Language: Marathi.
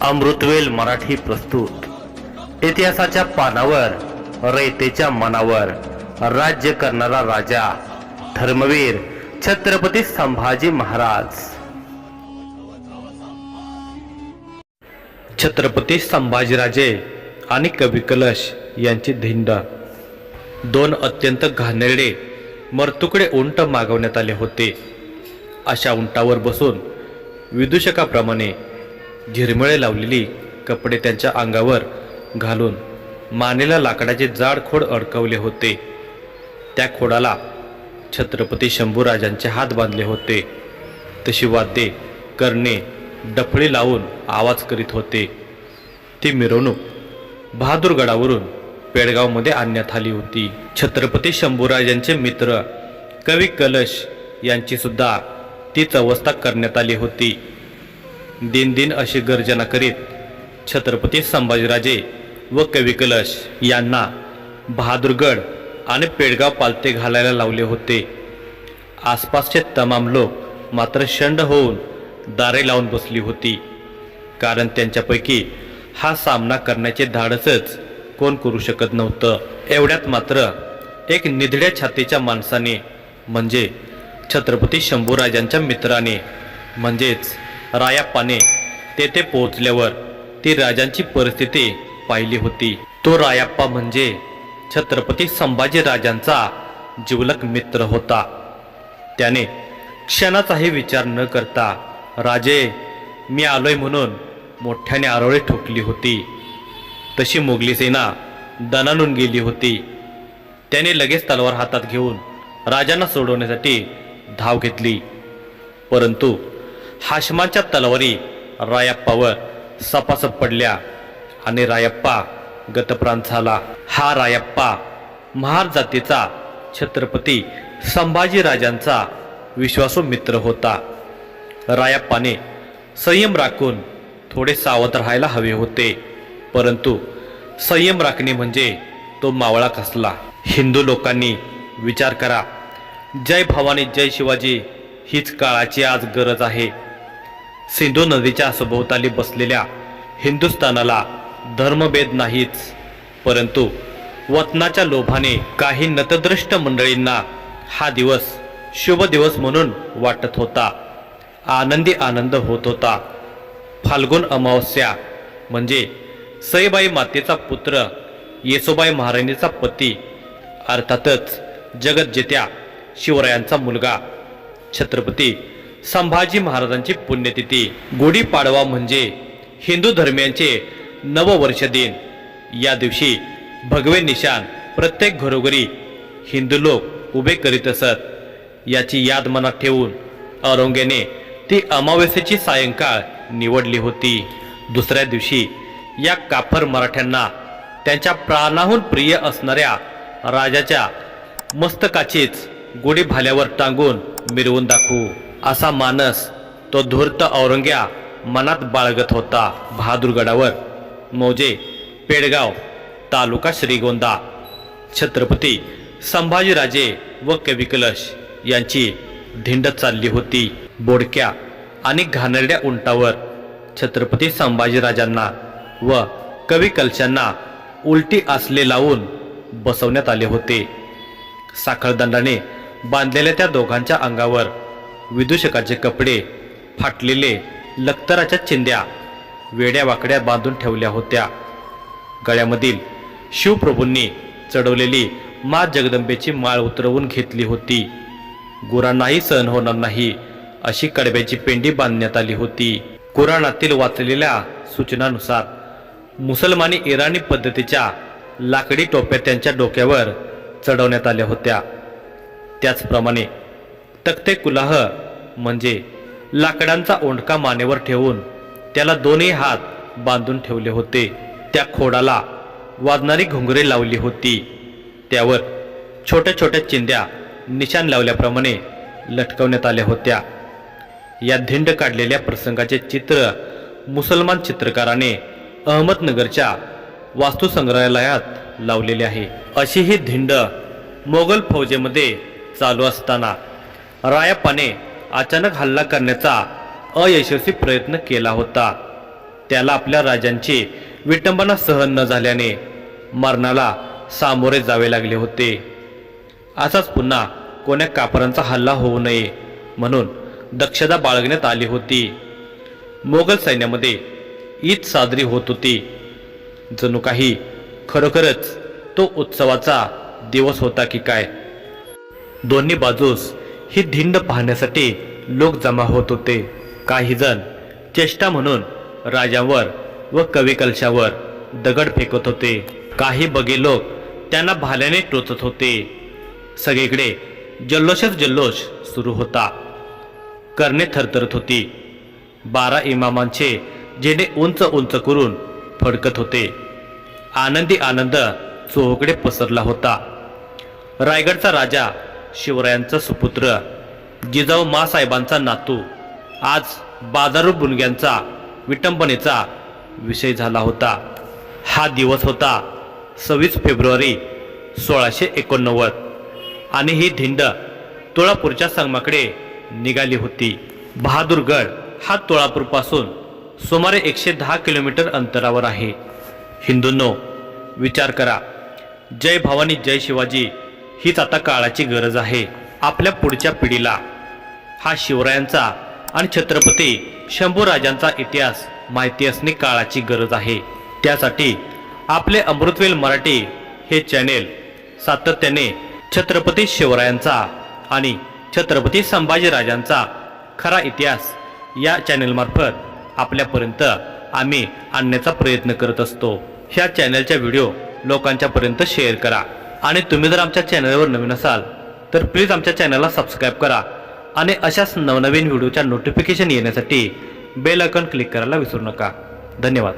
अमृतवेल मराठी प्रस्तुत. इतिहासाच्या पानावर रयतेच्या मनावर राज्य करणारा राजा धर्मवीर छत्रपती संभाजी महाराज. छत्रपती संभाजीराजे आणि कवी कलश यांची धिंड. दोन अत्यंत घाणेरडे मरतुकडे उंट मागवण्यात आले होते. अशा उंटावर बसून विदूषकाप्रमाणे झिरमिळे लावलेली कपडे त्यांच्या अंगावर घालून मानेला लाकडाचे जाड खोड अडकवले होते. त्या खोडाला छत्रपती शंभूराजांचे हात बांधले होते. तशी वाद्ये करणे डफळी लावून आवाज करीत होते. ती मिरवणूक बहादूरगडावरून पेडगावमध्ये आणण्यात आली होती. छत्रपती शंभूराजांचे मित्र कवी कलश यांची सुद्धा तीच अवस्था करण्यात आली होती. दिन दिन अशी गर्जना करीत छत्रपती संभाजीराजे व कवी कलश यांना बहादूरगड आणि पेडगाव पालते घालायला लावले होते. आसपासचे तमाम लोक मात्र शंड होऊन दारे लावून बसली होती. कारण त्यांच्यापैकी हा सामना करण्याचे धाडसच कोण करू शकत नव्हतं. एवढ्यात मात्र एक निधड्या छातीच्या माणसाने म्हणजे छत्रपती शंभूराजांच्या मित्राने म्हणजेच रायाप्पाने तेथे पोहोचल्यावर ती राजांची परिस्थिती पाहिली होती. तो रायाप्पा म्हणजे छत्रपती संभाजी राजांचा जिवलक मित्र होता. त्याने क्षणाचाही विचार न करता राजे मी आलोय म्हणून मोठ्याने आरोळी ठोकली होती. तशी मोगली सेना दणानून गेली होती. त्याने लगेच तलवार हातात घेऊन राजांना सोडवण्यासाठी धाव घेतली. परंतु हाशमांच्या तलवारी रायप्पावर सपासप पडल्या आणि रायप्पा गतप्रांत झाला. हा रायप्पा महार जातीचा छत्रपती संभाजी राजांचा विश्वासू मित्र होता. रायप्पाने संयम राखून थोडे सावध राहायला हवे होते परंतु संयम राखणे म्हणजे तो मावळा कसला? हिंदू लोकांनी विचार करा जय भवानी जय शिवाजी हीच काळाची आज गरज आहे. सिंधू नदीच्या सभोवताली बसलेल्या हिंदुस्थानाला धर्मभेद नाहीच. परंतु वतनाच्या लोभाने काही नतद्रष्ट मंडळींना हा दिवस शुभ दिवस म्हणून वाटत होता. आनंदी आनंद होत होता. फाल्गुन अमावस्या म्हणजे सईबाई मातेचा पुत्र येसोबाई महाराणीचा पती अर्थातच जगतजेत्या शिवरायांचा मुलगा छत्रपती संभाजी महाराजांची पुण्यतिथी. गुढीपाडवा म्हणजे हिंदू धर्मियांचे नववर्ष दिन. या दिवशी भगवे निशान प्रत्येक घरोघरी हिंदू लोक उभे करीत असत. याची याद मनात ठेवून औरंगेने ती अमावस्येची सायंकाळ निवडली होती. दुसऱ्या दिवशी या काफर मराठ्यांना त्यांच्या प्राणाहून प्रिय असणाऱ्या राजाच्या मस्तकाचीच गुढी भाल्यावर टांगून मिरवून दाखवू. असा मानस तो धूर्त औरंग्या मनात बाळगत होता बहादूरगडावर. मौजे पेडगाव तालुका श्रीगोंदा. छत्रपती संभाजीराजे व कविकलश यांची धिंड चालली होती. बोडक्या आणि घाणेरड्या उंटावर छत्रपती संभाजीराजांना व कविकलशांना उलटी आसले लावून बसवण्यात आले होते. साखळदंडाने बांधलेल्या त्या दोघांच्या अंगावर विदूषकाचे कपडे फाटलेले लक्तराच्या चिंद्या वेड्या वाकड्या बांधून ठेवल्या होत्या. गळ्यामधील शिवप्रभूंनी चढवलेली मा जगदंबेची माळ उतरवून घेतली होती. गुरांनाही सहन होणार नाही अशी कडब्याची पेंडी बांधण्यात आली होती. कुराणातील वाचलेल्या सूचनानुसार मुसलमानी इराणी पद्धतीच्या लाकडी टोप्या त्यांच्या डोक्यावर चढवण्यात आल्या होत्या. त्याचप्रमाणे तक्ते कुलाह म्हणजे लाकडांचा ओंडका मानेवर ठेवून त्याला दोन्ही हात बांधून ठेवले होते. त्या खोडाला वाजणारी घुंगरे लावली होती. त्यावर छोट्या छोट्या चिंध्या निशाण लावल्याप्रमाणे लटकवण्यात आल्या होत्या. या धिंड काढलेल्या प्रसंगाचे चित्र मुसलमान चित्रकाराने अहमदनगरच्या वास्तुसंग्रहालयात लावलेले आहे. अशी ही धिंड मोगल फौजेमध्ये चालू असताना. रायप्पाने अचानक हल्ला करण्याचा अयशस्वी प्रयत्न केला होता. त्याला आपल्या राजांची विटंबना सहन न झाल्याने मरणाला सामोरे जावे लागले होते. असाच पुन्हा कोण्या कापरांचा हल्ला होऊ नये म्हणून दक्षता बाळगण्यात आली होती. मोगल सैन्यामध्ये ईद साजरी होत होती. जणू काही खरोखरच तो उत्सवाचा दिवस होता की काय? दोन्ही बाजूस ही धिंड पाहण्यासाठी लोक जमा होत होते. काही जण चेष्टा म्हणून राजावर व कविकलशावर दगड फेकत होते. काही बगे लोक त्यांना भाल्याने टोचत होते. सगळीकडे जल्लोषच जल्लोष सुरू होता. करणे थरथरत होती. बारा इमामांचे जेणे उंच उंच करून फडकत होते. आनंदी आनंद चोहकडे पसरला होता. रायगडचा राजा शिवरायांचा सुपुत्र जिजाऊ मासाहेबांचा नातू आज बाजारू बुनग्यांचा विटंबनेचा विषय झाला होता. हा दिवस होता सव्वीस फेब्रुवारी सोळाशे एकोणनव्वद आणि ही धिंड तुळापूरच्या संगमाकडे निघाली होती. बहादूरगड हा तुळापूरपासून सुमारे एकशे दहा किलोमीटर अंतरावर आहे. हिंदूंनो विचार करा. जय भवानी जय शिवाजी. हीच आता काळाची गरज आहे. आपल्या पुढच्या पिढीला. हा शिवरायांचा आणि छत्रपती शंभूराजांचा इतिहास माहिती असणे काळाची गरज आहे. त्यासाठी आपले अमृतवेल मराठी हे चॅनेल सातत्याने छत्रपती शिवरायांचा आणि छत्रपती संभाजीराजांचा खरा इतिहास या चॅनेलमार्फत आपल्यापर्यंत आम्ही आणण्याचा प्रयत्न करत असतो. ह्या चॅनलच्या व्हिडिओ लोकांच्यापर्यंत शेअर करा. आणि तुम्ही जर आमच्या चॅनलवर नवीन असाल तर प्लीज आमच्या चॅनलला सबस्क्राईब करा आणि अशाच नवनवीन व्हिडिओच्या नोटिफिकेशन येण्यासाठी बेल आयकॉन क्लिक करायला विसरू नका. धन्यवाद.